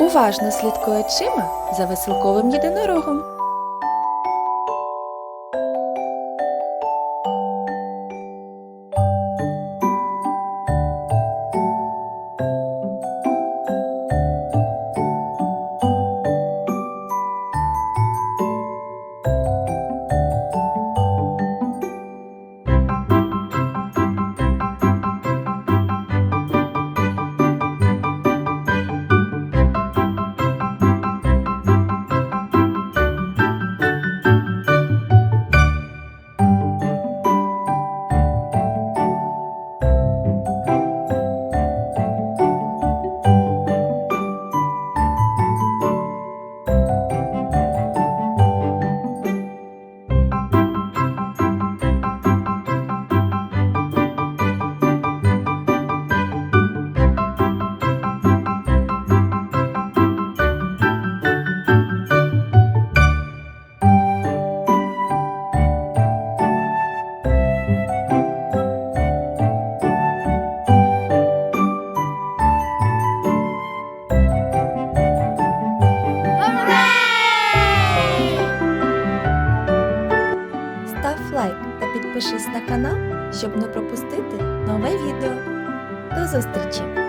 Уважно слідкує очима за веселковим єдинорогом. Підпишись на канал, щоб не пропустити нове відео. До зустрічі!